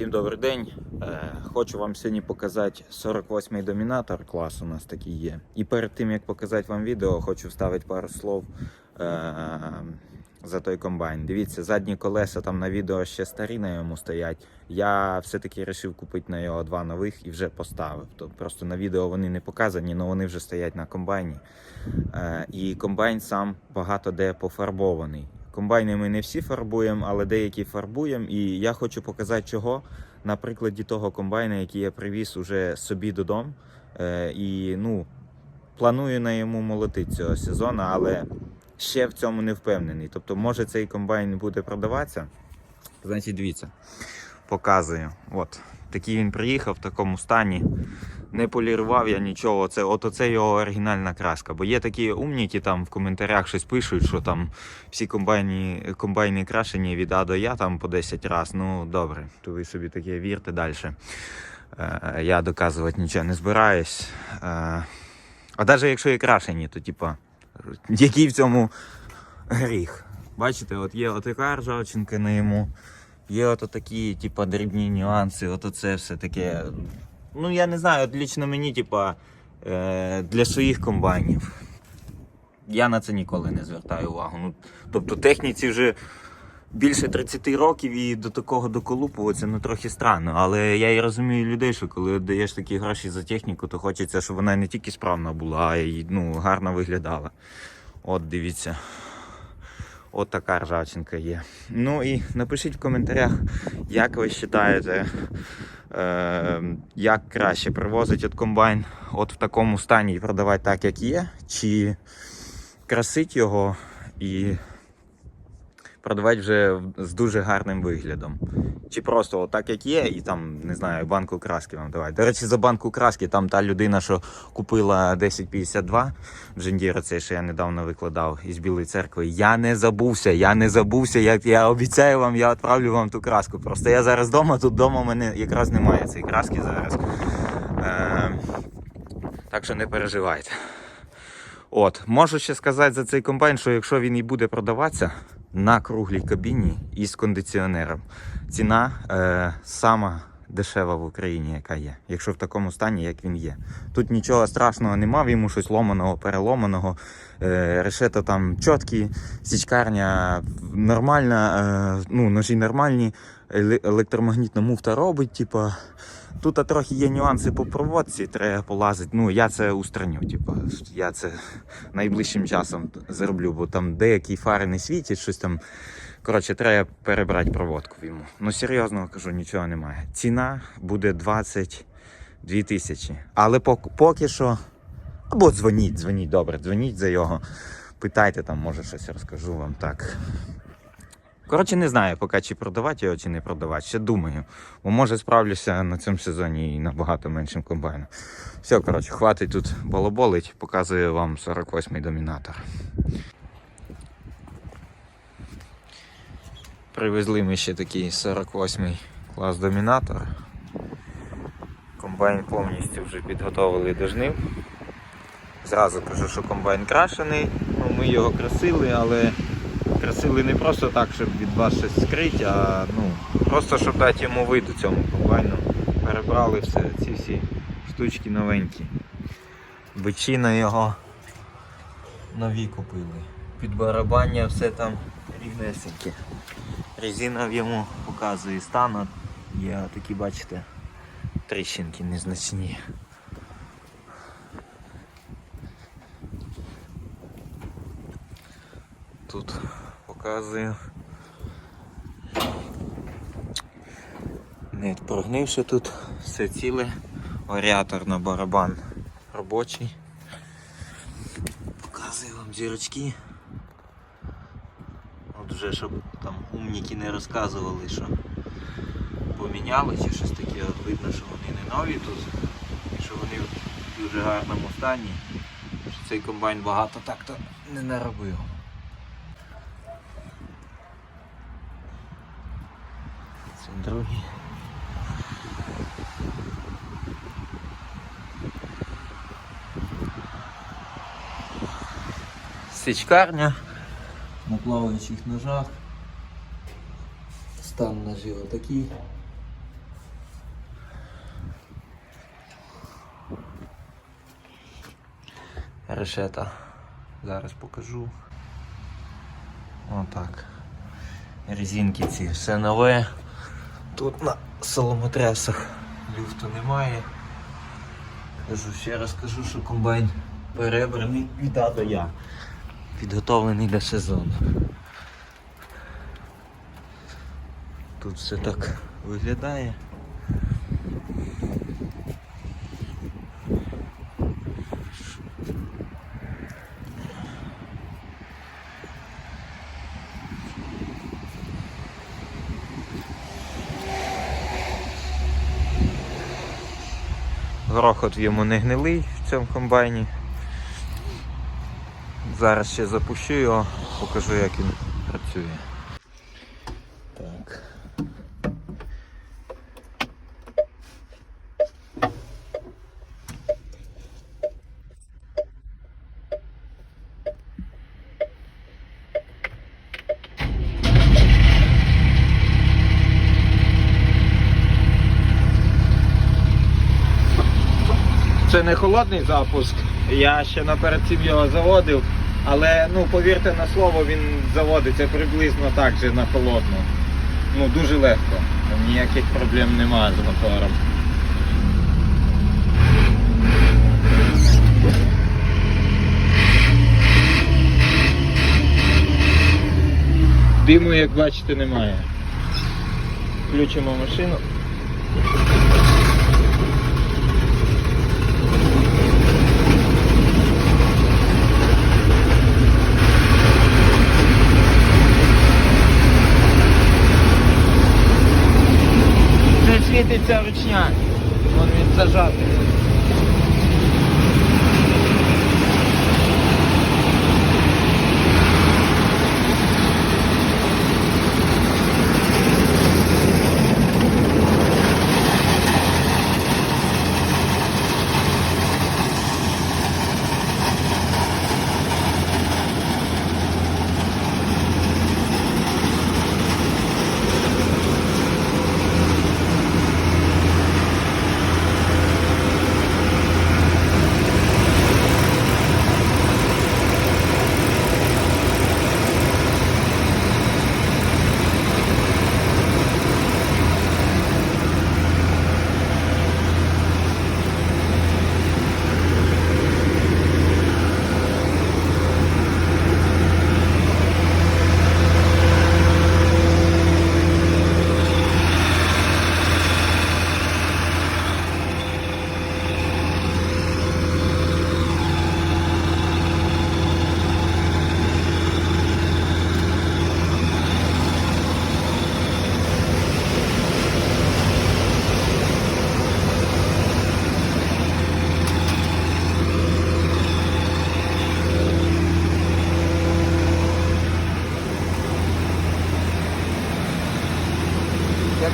Всім добрий день. Е, Хочу вам сьогодні показати 48-й домінатор клас у нас такий є. І перед тим як показати вам відео, хочу вставити пару слов е, за той комбайн. Дивіться, задні колеса там на відео ще старі на йому стоять. Я все-таки вирішив купити на його два нових і вже поставив. Тобто просто на відео вони не показані, але вони вже стоять на комбайні. Е, І комбайн сам багато де пофарбований. Комбайни ми не всі фарбуємо, але деякі фарбуємо. І я хочу показати, чого на прикладі того комбайна, який я привіз уже собі додому. Е, і ну, планую на йому молотити цього сезону, але ще в цьому не впевнений. Тобто, може цей комбайн буде продаватися. Значить, дивіться, показую. От, такий він приїхав в такому стані. Не полірував я нічого. Це, от оце його оригінальна краска. Бо є такі умніки там в коментарях щось пишуть, що там всі комбайні, комбайни крашені від А до Я там по 10 разів. Ну добре, то ви собі таке вірте далі. Е, я доказувати нічого не збираюсь. Е, а навіть якщо і крашені, то типа, який в цьому гріх? Бачите, от є отака ржавчинка на йому. Є ото такі, типа, дрібні нюанси, ото це все таке. Ну, я не знаю, от лічно мені, типа, е, для своїх комбайнів. Я на це ніколи не звертаю увагу. Ну, тобто техніці вже більше 30 років і до такого доколупуватися ну трохи странно. Але я і розумію людей, що коли даєш такі гроші за техніку, то хочеться, щоб вона не тільки справна була, а й ну, гарно виглядала. От дивіться. От така ржавчинка є. Ну і напишіть в коментарях, як ви вважаєте, як краще привозити от комбайн от в такому стані і продавати так, як є, чи красити його і продавати вже з дуже гарним виглядом. Чи просто отак, як є, і там, не знаю, банку краски вам давати. До речі, за банку краски там та людина, що купила 1052 Джендіра, цей, що я недавно викладав із Білої церкви. Я не забувся, я не забувся. Я, я обіцяю вам, я відправлю вам ту краску. Просто я зараз вдома, тут вдома мене якраз немає цієї краски зараз. Е, так що не переживайте. От, можу ще сказати за цей комбайн, що якщо він і буде продаватися на круглій кабіні із кондиціонером, ціна е, сама дешева в Україні, яка є, якщо в такому стані, як він є. Тут нічого страшного нема, йому щось ломаного, переломаного. Е, решето там чіткі, січкарня нормальна, е, ну, ножі нормальні, електромагнітна муфта робить, типа. Тут трохи є нюанси по проводці, треба полазити. Ну, я це устраню. Типу, я це найближчим часом зроблю, бо там деякі фари не світять, щось там. Коротше, треба перебрати проводку йому. Ну, серйозно кажу, нічого немає. Ціна буде 22 тисячі. Але пок- поки що. Або дзвоніть, дзвоніть, добре, дзвоніть за його. Питайте там, може щось розкажу вам так. Коротше, не знаю, поки чи продавати його, чи не продавати. Ще думаю. Бо може справлюся на цьому сезоні і набагато меншим комбайном. Все, коротше, хватить тут балаболить, показую вам 48-й домінатор. Привезли ми ще такий 48-й клас домінатор. Комбайн повністю вже підготовили до жнив. Зразу кажу, що комбайн крашений. Ну, ми його красили, але красили не просто так, щоб від вас щось скрити, а ну, просто щоб дати йому вид цьому комбайну. Перебрали все, ці всі штучки новенькі. Бичина його нові купили. Під барабання все там рівнесеньке. Резина в йому показує стан. Є такі, бачите, тріщинки незначні. Тут показую. Не прогнивши тут, все ціле. Варіатор на барабан робочий. Показую вам зірочки. От вже щоб там умніки не розказували, що поміняли чи щось таке, от видно, що вони не нові тут, і що вони в дуже гарному стані. Що цей комбайн багато так-то не наробив. дороги. Січкарня на плаваючих ножах. Стан ножів отакий. Решета. Зараз покажу. Отак. Резинки ці все нове. Тут на соломотрясах люфту немає. Кажу, ще раз кажу, що комбайн перебраний від А до Я. Підготовлений для сезону. Тут все так виглядає. Грохот йому не гнилий в цьому комбайні. Зараз ще запущу його, покажу як він працює. Так. Це не холодний запуск. Я ще наперед цим його заводив, але ну повірте на слово, він заводиться приблизно так же на холодну. Ну дуже легко. Ніяких проблем немає з мотором. Диму, як бачите, немає. Включимо машину. Це світиться ручня. Вон він зажатий.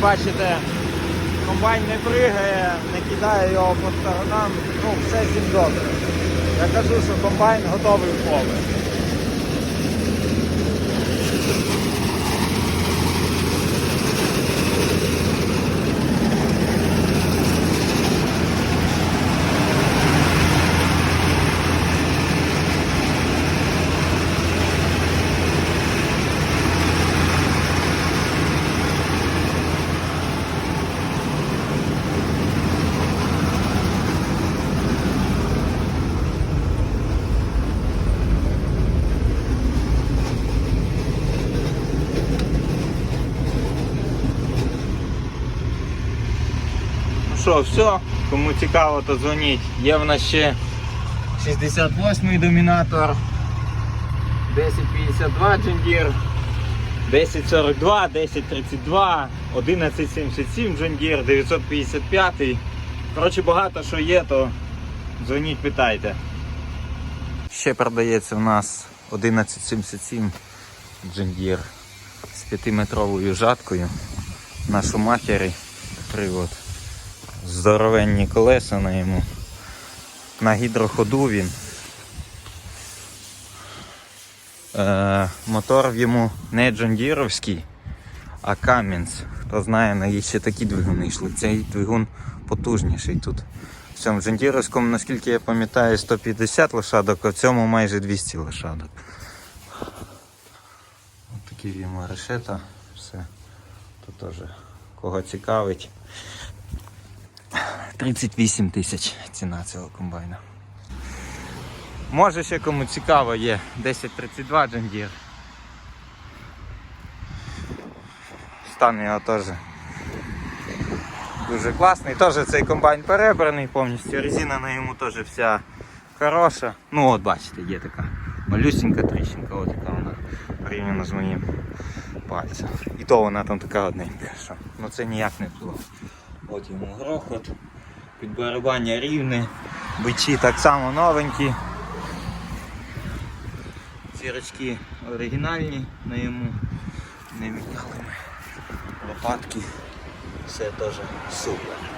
Бачите, комбайн не пригає, не кидає його по сторонам, ну все ним добре. Я кажу, що комбайн готовий в поле. Що, все, кому цікаво, то дзвоніть. Є в нас ще 68-й домінатор, 1052 Джендір, 1042, 1032, 1177 Джендір, 955. Коротше, багато що є, то дзвоніть, питайте. Ще продається в нас 1177 Джендір з 5-метровою жаткою на шумахері привод. Здоровенні колеса на йому. На гідроходу він. Е, мотор в йому не джондіровський, а Кам'янс. Хто знає, на їх ще такі двигуни йшли. Цей двигун потужніший тут. В цьому Джендіровському, наскільки я пам'ятаю, 150 лошадок, а в цьому майже 200 лошадок. Ось такі віма решета. Все. Тут теж кого цікавить. 38 тисяч ціна цього комбайна. Може ще кому цікаво є 1032 Джендір. Стан його теж дуже класний. Теж цей комбайн перебраний повністю. Резина на йому теж вся хороша. Ну от бачите, є така малюсінька тріщинка, от така вона порівняно з моїм пальцем. І то вона там така одненька. Що. Ну це ніяк не було. От йому грохот, підбарабання рівне, бичі так само новенькі. Зірочки оригінальні на йому не міняли ми. Лопатки. Все теж супер.